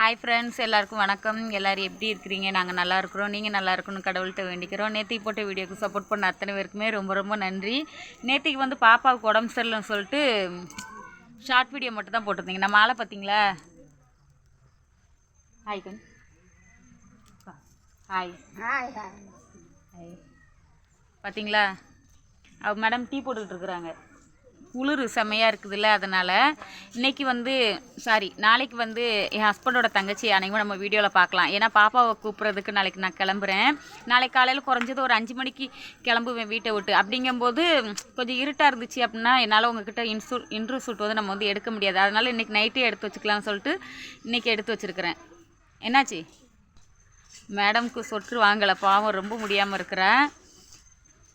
Hi friends எல்லாருக்கும் வணக்கம். எல்லோரும் எப்படி இருக்கிறீங்க? நாங்கள் நல்லா இருக்கிறோம். நீங்கள் நல்லா இருக்கணும். கடவுள்கிட்ட வேண்டிக்கிறோம். நேத்திக்கு போட்ட வீடியோக்கு சப்போர்ட் பண்ண அத்தனை பேருக்குமே ரொம்ப ரொம்ப நன்றி. நேத்திக்கு வந்து பாப்பாவுக்கு உடம்பு சரியில்லைன்னு சொல்லிட்டு ஷார்ட் வீடியோ மட்டும் தான் போட்டிருந்தீங்க. நம்ம ஆளை பார்த்தீங்களா? ஹாய் கண் ஹாய் ஹாய் பார்த்தீங்களா? அவ மேடம் டீ போட்டுக்கிட்டு இருக்கிறாங்க. குளிர் செம்மையாக இருக்குதுல்ல அதனால் இன்னைக்கு வந்து சாரி நாளைக்கு வந்து என் ஹஸ்பண்டோட தங்கச்சி அனைவரும் நம்ம வீடியோவில் பார்க்கலாம். ஏன்னா பாப்பாவை கூப்பிட்றதுக்கு நாளைக்கு நான் கிளம்புறேன். நாளைக்கு காலையில் குறைஞ்சது ஒரு அஞ்சு மணிக்கு கிளம்புவேன் வீட்டை விட்டு. அப்படிங்கும்போது கொஞ்சம் இருட்டாக இருந்துச்சு அப்படின்னா என்னால் உங்ககிட்ட இன்சூ இன்ட்ரூ சூட் வந்து நம்ம வந்து எடுக்க முடியாது. அதனால் இன்றைக்கி நைட்டே எடுத்து வச்சுக்கலாம்னு சொல்லிட்டு இன்றைக்கி எடுத்து வச்சுருக்கிறேன். என்னாச்சு? மேடம்க்கு சொட்டு வாங்கலை பாவம் ரொம்ப முடியாமல் இருக்கிறேன்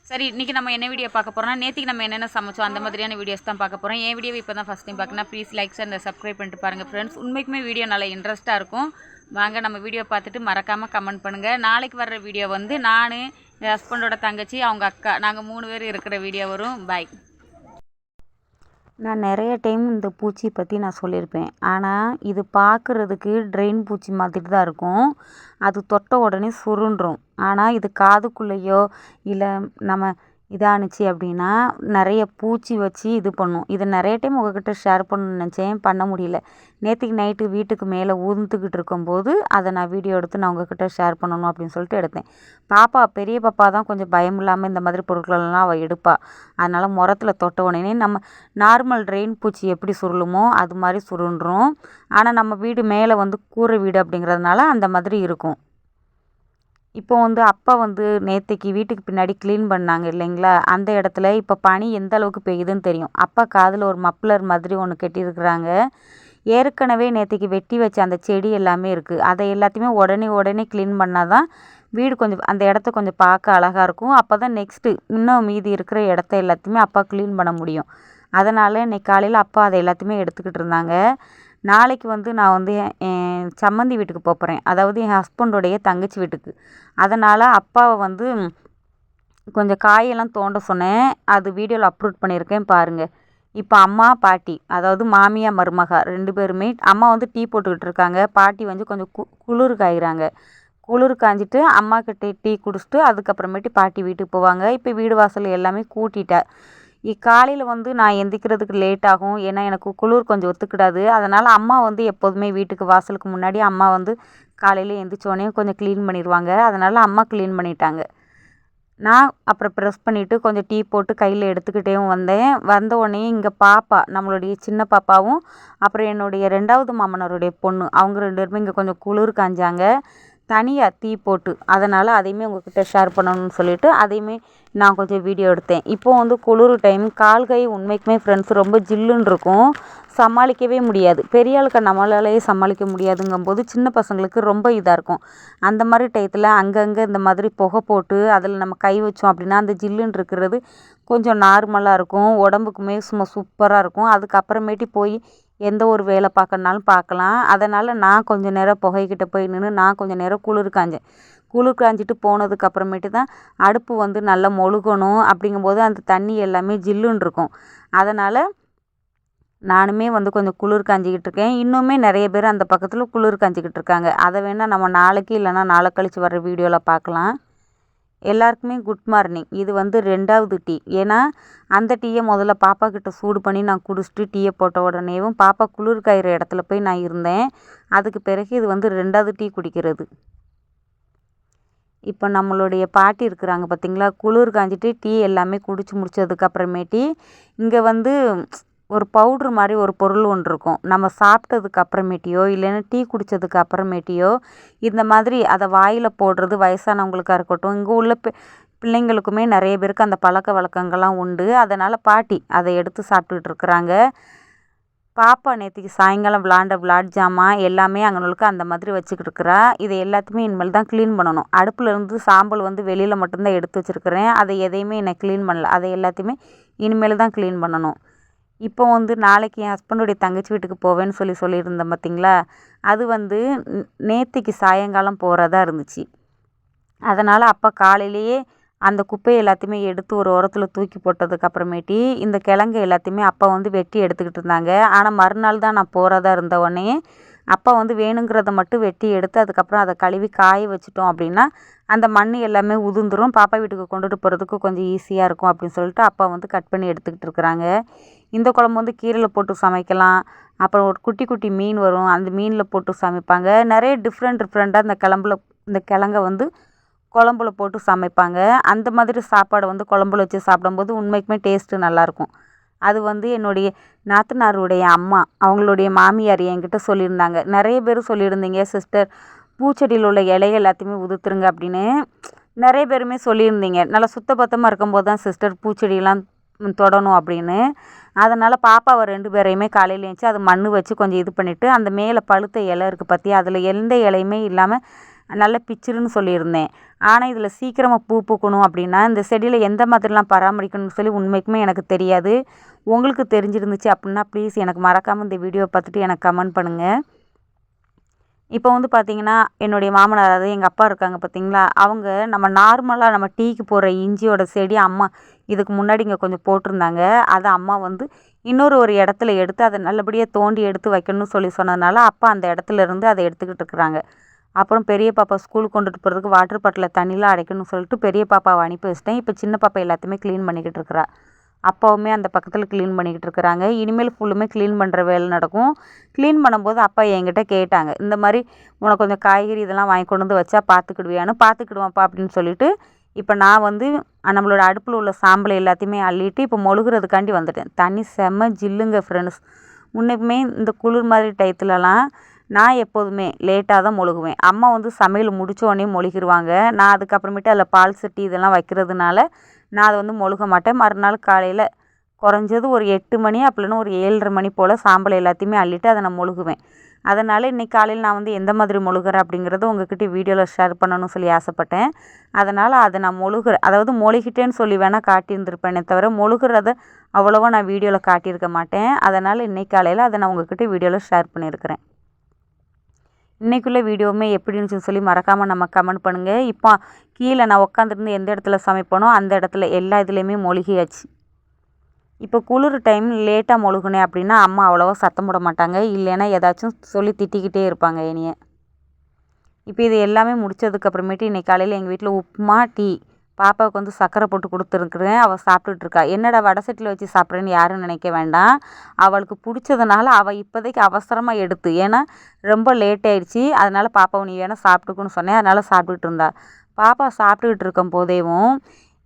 சரி இன்றைக்கி நம்ம என்ன வீடியோ பார்க்க போகிறோம்னா நேற்றுக்கு நம்ம என்னென்ன சமைச்சோம் அந்த மாதிரியான வீடியோஸ் தான் பார்க்க போகிறோம் என் வீடியோ இப்போ தான் ஃபஸ்ட் டைம் பார்க்கணும் ப்ளீஸ் லைக்ஸ் அண்ட் சப்ஸ்கிரைப் பண்ணிட்டு பாருங்கள் ஃப்ரெண்ட்ஸ் உண்மைக்குமே வீடியோ நல்லா இன்ட்ரெஸ்ட்டாக இருக்கும். வாங்க நம்ம வீடியோ பார்த்துட்டு மறக்காமல் கமெண்ட் பண்ணுங்கள் நாளைக்கு வர்ற வீடியோ வந்து நான் என் ஹஸ்பண்டோட தங்கச்சி அவங்க அக்கா நாங்கள் மூணு பேர் இருக்கிற வீடியோ வரும். பாய் நான் நிறைய டைம் இந்த பூச்சி பற்றி நான் சொல்லியிருப்பேன். ஆனால் இது பார்க்குறதுக்கு ட்ரெயின் பூச்சி மாதிரி தான் இருக்கும். அது தொட்ட உடனே சுருண்டுரும். ஆனால் இது காதுக்குள்ளேயோ இல்லை நம்ம இதானுச்சு அப்படின்னா நிறைய பூச்சி வச்சு இது பண்ணும். இது நிறைய டைம் உங்ககிட்ட ஷேர் பண்ணணும்னு நினச்சேன். பண்ண முடியல. நேற்றுக்கு நைட்டு வீட்டுக்கு மேலே ஊர்ந்துக்கிட்டு இருக்கும்போது அதை நான் வீடியோ எடுத்து நான் உங்ககிட்ட ஷேர் பண்ணணும் அப்படின்னு சொல்லிட்டு எடுத்தேன். பாப்பா பெரிய பாப்பா தான் கொஞ்சம் பயம் இல்லாமல் இந்த மாதிரி பொருட்களெல்லாம் அவள் எடுப்பாள் அதனால் முரத்தில் தொட்ட உடனே நம்ம நார்மல் ட்ரெயின் பூச்சி எப்படி சுருளுமோ அது மாதிரி சுருண்டுரும். ஆனால் நம்ம வீடு மேலே வந்து கூரை வீடு அப்படிங்கிறதுனால அந்த மாதிரி இருக்கும். இப்போ வந்து அப்பா வந்து நேற்றுக்கு வீட்டுக்கு பின்னாடி க்ளீன் பண்ணாங்க இல்லைங்களா? அந்த இடத்துல இப்போ பனி எந்த அளவுக்கு பெய்யுதுன்னு தெரியும். அப்பா காதில் ஒரு மப்ளர் மாதிரி ஒன்று கட்டியிருக்கிறாங்க. ஏற்கனவே நேற்றுக்கு வெட்டி வச்ச அந்த செடி எல்லாமே இருக்குது அதை எல்லாத்தையுமே உடனே உடனே க்ளீன் பண்ணால் தான் வீடு கொஞ்சம் அந்த இடத்த கொஞ்சம் பார்க்க அழகாக இருக்கும். அப்போ தான் நெக்ஸ்ட்டு இன்னும் மீதி இருக்கிற இடத்த எல்லாத்தையுமே அப்பா க்ளீன் பண்ண முடியும். அதனால் இன்னைக்கு காலையில் அப்பா அதை எல்லாத்தையுமே எடுத்துக்கிட்டு இருந்தாங்க. நாளைக்கு வந்து நான் வந்து என் சம்மந்தி வீட்டுக்கு போகிறேன் அதாவது என் ஹஸ்பண்டோடைய தங்கச்சி வீட்டுக்கு. அதனால் அப்பாவை வந்து கொஞ்சம் காயெல்லாம் தோண்ட சொன்னேன். அது வீடியோவில் அப்லோட் பண்ணியிருக்கேன் பாருங்கள் இப்போ அம்மா பாட்டி அதாவது மாமியா மருமகா ரெண்டு பேருமே அம்மா வந்து டீ போட்டுக்கிட்டு இருக்காங்க. பாட்டி வந்து கொஞ்சம் கு குளிர் காய்கிறாங்க குளிர் காய்ஞ்சிட்டு அம்மாக்கிட்ட டீ குடிச்சிட்டு அதுக்கப்புறமேட்டு பாட்டி வீட்டுக்கு போவாங்க. இப்போ வீடு வாசல் எல்லாமே கூட்டிட்டேன் காலையில் வந்து நான் எந்திரிக்கிறதுக்கு லேட் ஆகும். ஏன்னா எனக்கு குளிர் கொஞ்சம் ஒத்துக்கிடாது. அதனால் அம்மா வந்து எப்போதுமே வீட்டுக்கு வாசலுக்கு முன்னாடி அம்மா வந்து காலையில் எந்திரிச்சோடனே கொஞ்சம் க்ளீன் பண்ணிடுவாங்க அதனால் அம்மா க்ளீன் பண்ணிட்டாங்க. நான் அப்புறம் ப்ரெஸ் பண்ணிவிட்டு கொஞ்சம் டீ போட்டு கையில் எடுத்துக்கிட்டேவும் வந்தேன். வந்த உடனே இங்கே பாப்பா நம்மளுடைய சின்ன பாப்பாவும் அப்புறம் என்னுடைய ரெண்டாவது மாமனாருடைய பொண்ணு அவங்க ரெண்டு பேருமே இங்கே கொஞ்சம் குளிர் காஞ்சாங்க. தனியாக டீ போட்டு அதனால் அதையுமே உங்கள்கிட்ட ஷேர் பண்ணணும்னு சொல்லிவிட்டு அதையுமே நான் கொஞ்சம் வீடியோ எடுத்தேன். இப்போது வந்து குளிர் டைம் கால் கை உண்மைக்குமே ஃப்ரெண்ட்ஸ் ரொம்ப ஜில்லுன்னு இருக்கும். சமாளிக்கவே முடியாது. பெரிய ஆளுக்கு நம்மளாலேயே சமாளிக்க முடியாதுங்கும்போது சின்ன பசங்களுக்கு ரொம்ப இதாக இருக்கும். அந்த மாதிரி டயத்தில் அங்கங்கே இந்த மாதிரி புகை போட்டு அதில் நம்ம கை வச்சோம் அப்படின்னா அந்த ஜில்லுன்னு இருக்கிறது கொஞ்சம் நார்மலாக இருக்கும். உடம்புக்குமே சும்மா சூப்பராக இருக்கும். அதுக்கப்புறமேட்டு போய் எந்த ஒரு வேலை பார்க்கணுனாலும் பார்க்கலாம். அதனால் நான் கொஞ்சம் நேரம் புகைக்கிட்ட போய் நின்று நான் கொஞ்சம் நேரம் குளிர் காய்ஞ்சேன் குளிர் காய்ஞ்சிட்டு போனதுக்கு அப்புறமேட்டு தான் அடுப்பு வந்து நல்லா மொழுகணும் அப்படிங்கும்போது அந்த தண்ணி எல்லாமே ஜில்லுன்னு இருக்கும். அதனால் நானுமே வந்து கொஞ்சம் குளிர் காஞ்சிக்கிட்டு இருக்கேன். இன்னுமே நிறைய பேர் அந்த பக்கத்தில் குளிர் காய்ஞ்சிக்கிட்டு இருக்காங்க. அதை வேணால் நம்ம நாளைக்கு இல்லைனா நாளை கழித்து வர வீடியோவில் பார்க்கலாம். எல்லாருக்குமே குட் மார்னிங் இது வந்து ரெண்டாவது டீ. ஏன்னா அந்த டீயை முதல்ல பாப்பா கிட்ட சூடு பண்ணி நான் குடிச்சிட்டு டீயை போட்ட உடனேவும் பாப்பா குளிர் காயிற இடத்துல போய் நான் இருந்தேன். அதுக்கு பிறகு இது வந்து ரெண்டாவது டீ குடிக்கிறது. இப்போ நம்மளுடைய பாட்டி இருக்கிறாங்க பார்த்திங்களா குளிர் காஞ்சிட்டு டீ எல்லாமே குடிச்சு முடிச்சதுக்கப்புறமேட்டி இங்கே வந்து ஒரு பவுட்ரு மாதிரி ஒரு பொருள் ஒன்று இருக்கும். நம்ம சாப்பிட்டதுக்கு அப்புறமேட்டியோ இல்லைன்னா டீ குடித்ததுக்கு அப்புறமேட்டியோ இந்த மாதிரி அதை வாயில் போடுறது வயசானவங்களுக்காக இருக்கட்டும் இங்கே உள்ள பிள்ளைங்களுக்குமே நிறைய பேருக்கு அந்த பழக்க வழக்கங்கள்லாம் உண்டு. அதனால் பாட்டி அதை எடுத்து சாப்பிட்டுட்டு இருக்கிறாங்க. பாப்பா நேற்றுக்கு சாயங்காலம் விளாண்ட விளாட் ஜாமான் எல்லாமே அங்கனுக்கு அந்த மாதிரி வச்சுக்கிட்டு இருக்கிறா. இதை எல்லாத்தையுமே இனிமேல் தான் க்ளீன் பண்ணணும். அடுப்பில் இருந்து சாம்பல் வந்து வெளியில் மட்டும்தான் எடுத்து வச்சுருக்கிறேன். அதை எதையுமே என்னை க்ளீன் பண்ணல. அதை எல்லாத்தையுமே இனிமேல் தான் க்ளீன் பண்ணணும். இப்போ வந்து நாளைக்கு என் ஹஸ்பண்டுடைய தங்கச்சி வீட்டுக்கு போவேன்னு சொல்லி சொல்லியிருந்தேன் பார்த்தீங்களா? அது வந்து நேற்றுக்கு சாயங்காலம் போகிறதா இருந்துச்சு. அதனால் அப்போ காலையிலேயே அந்த குப்பையை எல்லாத்தையுமே எடுத்து ஒரு உரத்தில் தூக்கி போட்டதுக்கு அப்புறமேட்டி இந்த கிழங்கு எல்லாத்தையுமே அப்பா வந்து வெட்டி எடுத்துக்கிட்டு இருந்தாங்க. ஆனால் மறுநாள் தான் நான் போகிறதா இருந்த உடனே அப்பா வந்து வேணுங்கிறத மட்டும் வெட்டி எடுத்து அதுக்கப்புறம் அதை கழுவி காய வச்சுட்டோம் அப்படின்னா அந்த மண் எல்லாமே உதிர்ந்துரும். பாப்பா வீட்டுக்கு கொண்டுட்டு போகிறதுக்கு கொஞ்சம் ஈஸியாக இருக்கும் அப்படின்னு சொல்லிட்டு அப்பா வந்து கட் பண்ணி எடுத்துக்கிட்டு இருக்கிறாங்க. இந்த குழம்பு வந்து கீரையில் போட்டு சமைக்கலாம். அப்புறம் ஒரு குட்டி குட்டி மீன் வரும். அந்த மீனில் போட்டு சமைப்பாங்க. நிறைய டிஃப்ரெண்ட் டிஃப்ரெண்ட்டாக இந்த கிளம்புல இந்த கிழங்க வந்து குழம்புல போட்டு சமைப்பாங்க. அந்த மாதிரி சாப்பாடை வந்து குழம்புல வச்சு சாப்பிடும்போது உண்மைக்குமே டேஸ்ட்டு நல்லாயிருக்கும். அது வந்து என்னுடைய நாத்தனாருடைய அம்மா அவங்களுடைய மாமியார் என்கிட்ட சொல்லியிருந்தாங்க. நிறைய பேர் சொல்லியிருந்தீங்க சிஸ்டர் பூச்செடியில் உள்ள இலைய எல்லாத்தையுமே உதுத்துருங்க அப்படின்னு. நிறைய பேருமே சொல்லியிருந்தீங்க. நல்லா சுத்தபத்தமாக இருக்கும்போது தான் சிஸ்டர் பூச்செடியெல்லாம் தொடணும் அப்படின்னு. அதனால் பாப்பாவை ரெண்டு பேரையுமே காலையில் ஏந்திச்சி அது மண் வச்சு கொஞ்சம் இது பண்ணிவிட்டு அந்த மேலே பழுத்த இலை இருக்குது பார்த்தியா அதில் எந்த இலையுமே இல்லாமல் நல்ல பிச்சிருன்னு சொல்லியிருந்தேன். ஆனால் இதில் சீக்கிரமாக பூ பூக்கணும் அப்படின்னா இந்த செடியில் எந்த மாதிரிலாம் பராமரிக்கணும்னு சொல்லி உண்மைக்குமே எனக்கு தெரியாது. உங்களுக்கு தெரிஞ்சிருந்துச்சு அப்படின்னா ப்ளீஸ் எனக்கு மறக்காமல் இந்த வீடியோ பார்த்துட்டு எனக்கு கமெண்ட் பண்ணுங்கள் இப்போ வந்து பார்த்தீங்கன்னா என்னுடைய மாமனார் அதாவது எங்கள் அப்பா இருக்காங்க பார்த்தீங்களா அவங்க நம்ம நார்மலாக நம்ம டீக்கு போடுற இஞ்சியோட செடி அம்மா இதுக்கு முன்னாடி இங்கே கொஞ்சம் போட்டிருந்தாங்க. அதை அம்மா வந்து இன்னொரு ஒரு இடத்துல எடுத்து அதை நல்லபடியாக தோண்டி எடுத்து வைக்கணும்னு சொல்லி சொன்னதுனால அப்பா அந்த இடத்துல இருந்து அதை எடுத்துக்கிட்டு இருக்கிறாங்க. அப்புறம் பெரிய பாப்பா ஸ்கூலுக்கு கொண்டுட்டு போகிறதுக்கு வாட்டர் பாட்டிலில் தண்ணிலாம் அடைக்கணும்னு சொல்லிட்டு பெரிய பாப்பாவை அனுப்பி வச்சிட்டேன். இப்போ சின்ன பாப்பா எல்லாத்தையுமே க்ளீன் பண்ணிக்கிட்டு இருக்கிறா. அப்பாவுமே அந்த பக்கத்தில் க்ளீன் பண்ணிக்கிட்டு இருக்கிறாங்க. இனிமேல் ஃபுல்லுமே க்ளீன் பண்ணுற வேலை நடக்கும். க்ளீன் பண்ணும்போது அப்பா என்கிட்ட கேட்டாங்க இந்த மாதிரி உனக்கு கொஞ்சம் காய்கறி இதெல்லாம் வாங்கி கொண்டு வந்து வச்சா பார்த்துக்கிடுவியான்னு பார்த்துக்கிடுவாப்பா அப்படின்னு சொல்லிட்டு இப்போ நான் வந்து நம்மளோட அடுப்பில் உள்ள சாம்பலை எல்லாத்தையுமே அள்ளிட்டு இப்போ மொழுகிறதுக்காண்டி வந்துட்டேன். தண்ணி செம்ம ஜில்லுங்க ஃப்ரெண்ட்ஸ் முன்னைக்குமே இந்த குளிர் மாதிரி டயத்துலலாம் நான் எப்போதுமே லேட்டாக தான் மொழுகுவேன். அம்மா வந்து சமையல் முடித்த உடனே மொழுகிடுவாங்க நான் அதுக்கப்புறமேட்டு அதில் பால் சட்டி இதெல்லாம் வைக்கிறதுனால நான் அதை வந்து மொழுக மாட்டேன். மறுநாள் காலையில் குறைஞ்சது ஒரு எட்டு மணி அப்படின்னா ஒரு ஏழரை மணி போல் சாம்பல் எல்லாத்தையுமே அள்ளிட்டு அதை நான் மொழுகுவேன். அதனால் இன்றைக்கி காலையில் நான் வந்து எந்த மாதிரி மொழுகிறேன் அப்படிங்கிறத உங்ககிட்ட வீடியோவில் ஷேர் பண்ணணும்னு சொல்லி ஆசைப்பட்டேன். அதனால் அதை நான் மொழுகிற அதாவது மொழுகிட்டேன்னு சொல்லி வேணால் காட்டியிருந்திருப்பேனே தவிர மொழுகிறத அவ்வளோவா நான் வீடியோவில் காட்டியிருக்க மாட்டேன். அதனால் இன்றைக்கி காலையில் அதை நான் உங்ககிட்ட வீடியோவில் ஷேர் பண்ணியிருக்கிறேன். இன்றைக்குள்ள வீடியோவுமே எப்படி இருந்துச்சுன்னு சொல்லி மறக்காமல் நம்ம கமெண்ட் பண்ணுங்கள் இப்போ கீழே நான் உட்காந்துருந்து எந்த இடத்துல சமைப்பனோ அந்த இடத்துல எல்லா இதுலேயுமே மொழிகியாச்சு. இப்போ குளிர் டைம் லேட்டாக மொழுகுனேன் அப்படின்னா அம்மா அவ்வளோவா சத்தம் போட மாட்டாங்க. இல்லைன்னா ஏதாச்சும் சொல்லி திட்டிக்கிட்டே இருப்பாங்க இனிய இப்போ இது எல்லாமே முடிச்சதுக்கப்புறமேட்டு இன்றைக்கி காலையில் எங்கள் வீட்டில் உப்புமா டீ. பாப்பாவுக்கு வந்து சர்க்கரை போட்டு கொடுத்துருக்குறேன். அவள் சாப்பிட்டுட்டு இருக்கா என்னடா வடை சட்டியில் வச்சு சாப்பிட்றேன்னு யாரும் நினைக்க வேண்டாம். அவளுக்கு பிடிச்சதுனால அவள் இப்போதைக்கு அவசரமாக எடுத்து. ஏன்னா ரொம்ப லேட் ஆயிடுச்சு. அதனால் பாப்பாவை நீ வேணால் சாப்பிட்டுக்குன்னு சொன்னேன். அதனால் சாப்பிட்டுட்டு இருந்தா. பாப்பா சாப்பிட்டுக்கிட்டு இருக்கும் போதேவும்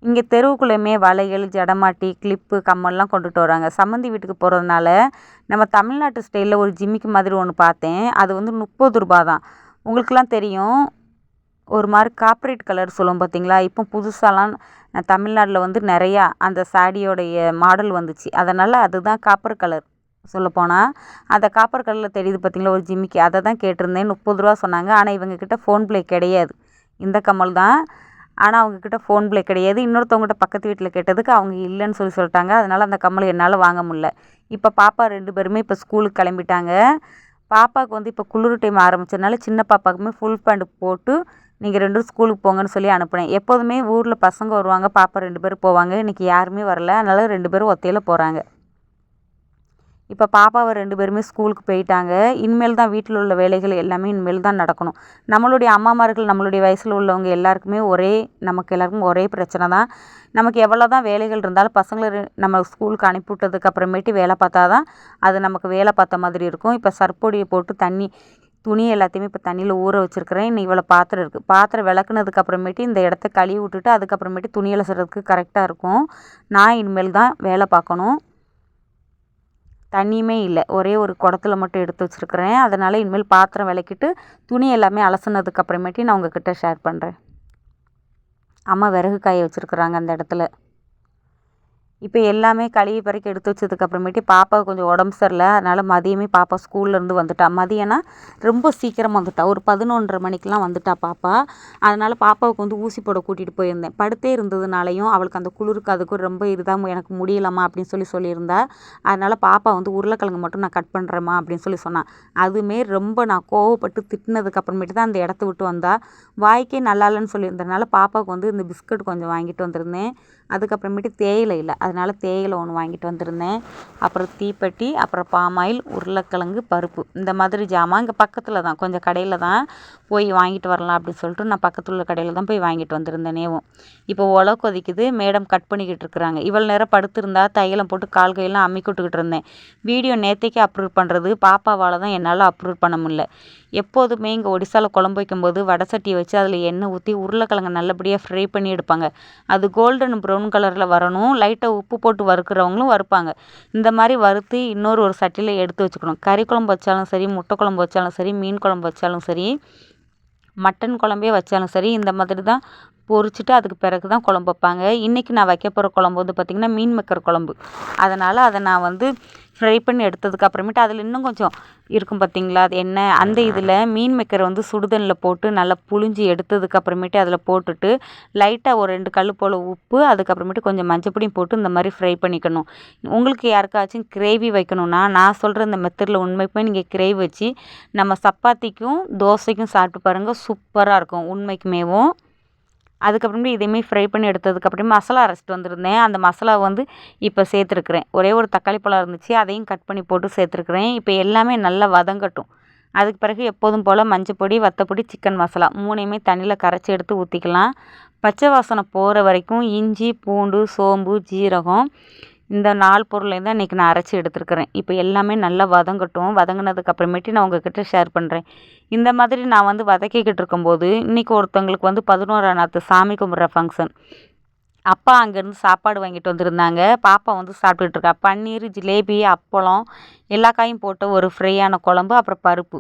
இங்கே தெருவுக்குள்ளேயுமே வளையல் ஜடமாட்டி கிளிப்பு கம்மல்லாம் கொண்டுட்டு வராங்க. சம்மந்தி வீட்டுக்கு போகிறதுனால நம்ம தமிழ்நாட்டு ஸ்டைலில் ஒரு ஜிம்மிக்கு மாதிரி ஒன்று பார்த்தேன். அது வந்து முப்பது ரூபா தான். உங்களுக்கெல்லாம் தெரியும். ஒரு மாதிரி காப்ரேட் கலர் சொல்லுவோம் பார்த்தீங்களா? இப்போ புதுசாலாம் தமிழ்நாட்டில் வந்து நிறையா அந்த சாடியோடைய மாடல் வந்துச்சு. அதனால் அதுதான் காப்பர் கலர் சொல்லப்போனால் அந்த காப்பர் கலரில் தெரியுது பார்த்தீங்களா? ஒரு ஜிம்மிக்கு. அதை தான் கேட்டிருந்தேன். முப்பது ரூபா சொன்னாங்க. ஆனால் இவங்கக்கிட்ட ஃபோன் ப்ளே கிடையாது. இந்த கமல் தான். ஆனால் அவங்கக்கிட்ட ஃபோன் ப்ளே கிடையாது. இன்னொருத்தவங்ககிட்ட பக்கத்து வீட்டில் கேட்டதுக்கு அவங்க இல்லைன்னு சொல்லி சொல்லிட்டாங்க. அதனால் அந்த கம்மல் என்னால் வாங்க முடில இப்போ பாப்பா ரெண்டு பேருமே இப்போ ஸ்கூலுக்கு கிளம்பிட்டாங்க. பாப்பாவுக்கு வந்து இப்போ குளிர் டைம் ஆரம்பிச்சதுனால சின்ன பாப்பாவுக்குமே ஃபுல் பேண்ட் போட்டு நீங்கள் ரெண்டும் ஸ்கூலுக்கு போங்கன்னு சொல்லி அனுப்புனேன். எப்போதுமே ஊரில் பசங்க வருவாங்க பாப்பா ரெண்டு பேரும் போவாங்க. இன்றைக்கி யாருமே வரல. அதனால் ரெண்டு பேரும் ஒத்தையில் போகிறாங்க இப்போ பாப்பாவை ரெண்டு பேருமே ஸ்கூலுக்கு போயிட்டாங்க. இனிமேல் தான் வீட்டில் உள்ள வேலைகள் எல்லாமே இனிமேல் தான் நடக்கணும். நம்மளுடைய அம்மாமார்கள் நம்மளுடைய வயசில் உள்ளவங்க எல்லாருக்குமே ஒரே நமக்கு எல்லாருக்கும் ஒரே பிரச்சனை தான். நமக்கு எவ்வளோ தான் வேலைகள் இருந்தாலும் பசங்களை நம்ம ஸ்கூலுக்கு அனுப்பி விட்டதுக்கு அப்புறமேட்டு வேலை பார்த்தா தான் அது நமக்கு வேலை பார்த்த மாதிரி இருக்கும். இப்போ சர்ப்பொடியை போட்டு தண்ணி துணி எல்லாத்தையுமே இப்போ தண்ணியில் ஊற வச்சுருக்கிறேன். இன்னும் இவ்வளோ பாத்திரம் இருக்குது பாத்திரம் விளக்குனதுக்கு அப்புறமேட்டு இந்த இடத்த கழுவி விட்டுட்டு அதுக்கப்புறமேட்டு துணி அலசுறதுக்கு கரெக்டாக இருக்கும். நான் இனிமேல் தான் வேலை பார்க்கணும். தண்ணியுமே இல்லை. ஒரே ஒரு குடத்துல மட்டும் எடுத்து வச்சுருக்கிறேன். அதனால் இனிமேல் பாத்திரம் விளக்கிட்டு துணி எல்லாமே அலசுனதுக்கு அப்புறமேட்டு நான் உங்ககிட்ட ஷேர் பண்ணுறேன் அம்மா விறகு காய வச்சுருக்குறாங்க அந்த இடத்துல. இப்போ எல்லாமே கழுவி பறக்கி எடுத்து வச்சதுக்கு அப்புறமேட்டு பாப்பா கொஞ்சம் உடம்பு சரியில்லை. அதனால் மதியமே பாப்பா ஸ்கூல்லேருந்து வந்துட்டா. மதியம்னா ரொம்ப சீக்கிரம் வந்துட்டா. ஒரு பதினொன்றரை மணிக்கெலாம் வந்துட்டா பாப்பா. அதனால் பாப்பாவுக்கு வந்து ஊசி போட கூட்டிகிட்டு போயிருந்தேன். படுத்தே இருந்ததுனாலையும் அவளுக்கு அந்த குளிருக்கு அதுக்கும் ரொம்ப இதுதான் எனக்கு முடியலம்மா அப்படின்னு சொல்லி சொல்லியிருந்தா. அதனால் பாப்பா வந்து உருளைக்கிழங்கு மட்டும் நான் கட் பண்ணுறேம்மா அப்படின்னு சொல்லி சொன்னான் அதுவுமே ரொம்ப நான் கோவப்பட்டு திட்டினதுக்கு அப்புறமேட்டு தான் அந்த இடத்த விட்டு வந்தா. வாய்க்கே நல்லா இல்லைன்னு சொல்லியிருந்ததுனால பாப்பாவுக்கு வந்து இந்த பிஸ்கட் கொஞ்சம் வாங்கிட்டு வந்திருந்தேன். அதுக்கப்புறமேட்டு தேயிலை இல்லை. அதனால் தேயிலை ஒன்று வாங்கிட்டு வந்திருந்தேன். அப்புறம் தீப்பெட்டி அப்புறம் பாமாயில் உருளைக்கிழங்கு பருப்பு. இந்த மாதிரி ஜாமான் இங்கே பக்கத்தில் தான். கொஞ்சம் கடையில் தான். போய் வாங்கிட்டு வரலாம் அப்படின்னு சொல்லிட்டு நான் பக்கத்தில் உள்ள கடையில் தான் போய் வாங்கிட்டு வந்திருந்தேனேவும் இப்போ உல கொதிக்குது மேடம் கட் பண்ணிக்கிட்டு இருக்கிறாங்க. இவ்வளோ நேரம் படுத்திருந்தா தையலம் போட்டு கால் கையெல்லாம் அம்மி இருந்தேன். வீடியோ நேற்றுக்கே அப்ரூவ் பண்ணுறது பாப்பாவால் தான் என்னால் அப்ரூவ் பண்ண முடியல. எப்போதுமே இங்கே ஒடிசாவில் குழம்பு வைக்கும்போது வடை சட்டியை வச்சு அதில் எண்ணெய் ஊற்றி உருளைக்கிழங்கு நல்லபடியாக ஃப்ரை பண்ணி எடுப்பாங்க. அது கோல்டன் ப்ரௌன் கலரில் வரணும். லைட்டாக உப்பு போட்டு வறுக்கிறவங்களும் வறுப்பாங்க. இந்த மாதிரி வறுத்து இன்னொரு ஒரு சட்டியில் எடுத்து வச்சுக்கணும். கறி குழம்பு வச்சாலும் சரி முட்டை குழம்பு வச்சாலும் சரி மீன் குழம்பு வச்சாலும் சரி மட்டன் குழம்பே வச்சாலும் சரி இந்த மாதிரி தான் பொரிச்சிட்டு அதுக்கு பிறகு தான் குழம்பு வைப்பாங்க. இன்றைக்கி நான் வைக்க போகிற குழம்பு வந்து பார்த்திங்கன்னா மீன் மக்கர் குழம்பு. அதனால் அதை நான் வந்து ஃப்ரை பண்ணி எடுத்ததுக்கு அப்புறமேட்டு அதில் இன்னும் கொஞ்சம் இருக்கும் பார்த்திங்களா அது என்ன? அந்த இதில் மீன் மேக்கரை வந்து சுடுதண்ணில் போட்டு நல்லா புழிஞ்சி எடுத்ததுக்கு அப்புறமேட்டு அதில் போட்டுட்டு லைட்டாக ஒரு ரெண்டு கல் போல் உப்பு அதுக்கப்புறமேட்டு கொஞ்சம் மஞ்சப்பொடியும் போட்டு இந்த மாதிரி ஃப்ரை பண்ணிக்கணும். உங்களுக்கு யாருக்காச்சும் கிரேவி வைக்கணும்னா நான் சொல்கிற இந்த மெத்தடில் உண்மைக்குமே நீங்கள் கிரேவி வச்சு நம்ம சப்பாத்திக்கும் தோசைக்கும் சாப்பிட்டு பாருங்கள் சூப்பராக இருக்கும். உண்மைக்குமேவும். அதுக்கப்புறமே இதையுமே ஃப்ரை பண்ணி எடுத்ததுக்கப்புறமே மசாலா அரைச்சிட்டு வந்திருந்தேன். அந்த மசாலா வந்து இப்போ சேர்த்துருக்குறேன். ஒரே ஒரு தக்காளி பழம் இருந்துச்சு அதையும் கட் பண்ணி போட்டு சேர்த்துருக்குறேன். இப்போ எல்லாமே நல்லா வதங்கட்டும். அதுக்கு பிறகு எப்போதும் போல் மஞ்சப்பொடி வத்தப்பொடி சிக்கன் மசாலா மூணையுமே தண்ணியில் கரைச்சி எடுத்து ஊற்றிக்கலாம் பச்சை வாசனை போகிற வரைக்கும் இஞ்சி பூண்டு சோம்பு ஜீரகம் இந்த நாலு பொருளையும் தான் இன்றைக்கி நான் அரைச்சி எடுத்துருக்கிறேன். இப்போ எல்லாமே நல்லா வதங்கட்டும். வதங்கினதுக்கு அப்புறமேட்டு நான் உங்ககிட்ட ஷேர் பண்ணுறேன் இந்த மாதிரி நான் வந்து வதக்கிக்கிட்டு இருக்கும்போது இன்றைக்கி ஒருத்தவங்களுக்கு வந்து பதினோராம் நாற்று சாமி கும்பிட்ற ஃபங்க்ஷன் அப்பா அங்கேருந்து சாப்பாடு வாங்கிட்டு வந்திருந்தாங்க. பாப்பா வந்து சாப்பிட்டுட்ருக்கா பன்னீர் ஜிலேபி அப்பளம் எல்லா காயும் போட்ட ஒரு ஃப்ரையான குழம்பு அப்புறம் பருப்பு.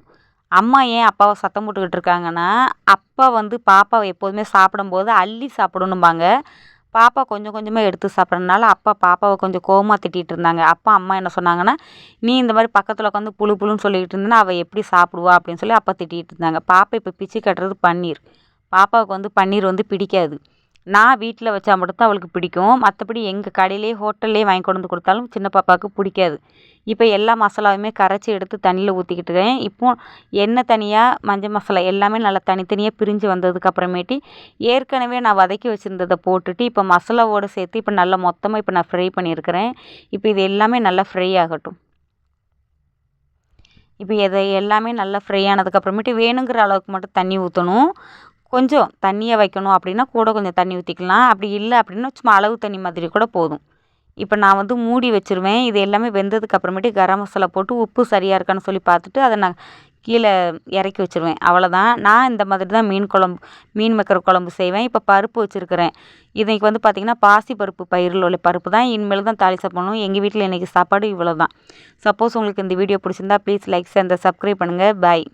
அம்மா ஏன் அப்பாவை சத்தம் போட்டுக்கிட்டு இருக்காங்கன்னா அப்பா வந்து பாப்பாவை எப்போதுமே சாப்பிடும்போது அள்ளி சாப்பிடணும்பாங்க. பாப்பா கொஞ்சம் கொஞ்சமாக எடுத்து சாப்பிட்றதுனால அப்பா பாப்பாவை கொஞ்சம் கோவமாக திட்டிகிட்டு இருந்தாங்க. அப்பா அம்மா என்ன சொன்னாங்கன்னா நீ இந்த மாதிரி பக்கத்தில் உட்காந்து புழு புழுன்னு சொல்லிக்கிட்டு இருந்தேன்னா அவள் எப்படி சாப்பிடுவா? அப்படின்னு சொல்லி அப்பா திட்டிகிட்டு இருந்தாங்க. பாப்பா இப்போ பிச்சு கட்டுறது பன்னீர். பாப்பாவுக்கு வந்து பன்னீர் வந்து பிடிக்காது. நான் வீட்டில் வச்சா மட்டும்தான் அவளுக்கு பிடிக்கும். மற்றபடி எங்கள் கடையிலே ஹோட்டல்லே வாங்கி கொண்டு வந்து கொடுத்தாலும் சின்ன பாப்பாவுக்கு பிடிக்காது. இப்போ எல்லா மசாலாவுமே கரைச்சி எடுத்து தண்ணியில் ஊற்றிக்கிட்டு இருக்கேன். இப்போ எண்ணெய் தனியாக மஞ்சள் மசாலா எல்லாமே நல்லா தனித்தனியாக பிரிஞ்சு வந்ததுக்கு அப்புறமேட்டி ஏற்கனவே நான் வதக்கி வச்சுருந்ததை போட்டுட்டு இப்போ மசாலாவோடு சேர்த்து இப்போ நல்லா மொத்தமாக இப்போ நான் ஃப்ரை பண்ணியிருக்கிறேன். இப்போ இது எல்லாமே நல்லா ஃப்ரை ஆகட்டும். இப்போ இதை எல்லாமே நல்லா ஃப்ரை ஆனதுக்கப்புறமேட்டு வேணுங்கிற அளவுக்கு மட்டும் தண்ணி ஊற்றணும் கொஞ்சம் தண்ணியை வைக்கணும் அப்படின்னா கூட கொஞ்சம் தண்ணி ஊற்றிக்கலாம் அப்படி இல்லை அப்படின்னா சும்மா அளவு தண்ணி மாதிரி கூட போதும். இப்போ நான் வந்து மூடி வச்சுருவேன். இது எல்லாமே வெந்ததுக்கு அப்புறமேட்டு கரம் மசாலா போட்டு உப்பு சரியாக இருக்கான்னு சொல்லி பார்த்துட்டு அதை நான் கீழே இறக்கி வச்சுருவேன். அவ்வளோதான் நான் இந்த மாதிரி தான் மீன் குழம்பு மீன் வைக்கிற குழம்பு செய்வேன். இப்போ பருப்பு வச்சுருக்கிறேன். இன்றைக்கி வந்து பார்த்திங்கன்னா பாசி பருப்பு பயிரில் உள்ள பருப்பு தான். இனிமேல் தான் தாலி சாப்பிடணும். எங்கள் வீட்டில் இன்றைக்கி சாப்பாடு இவ்வளோ தான் சப்போஸ் உங்களுக்கு இந்த வீடியோ பிடிச்சிருந்தா ப்ளீஸ் லைக்ஸ் அந்த சப்ஸ்கிரைப் பண்ணுங்கள் பாய்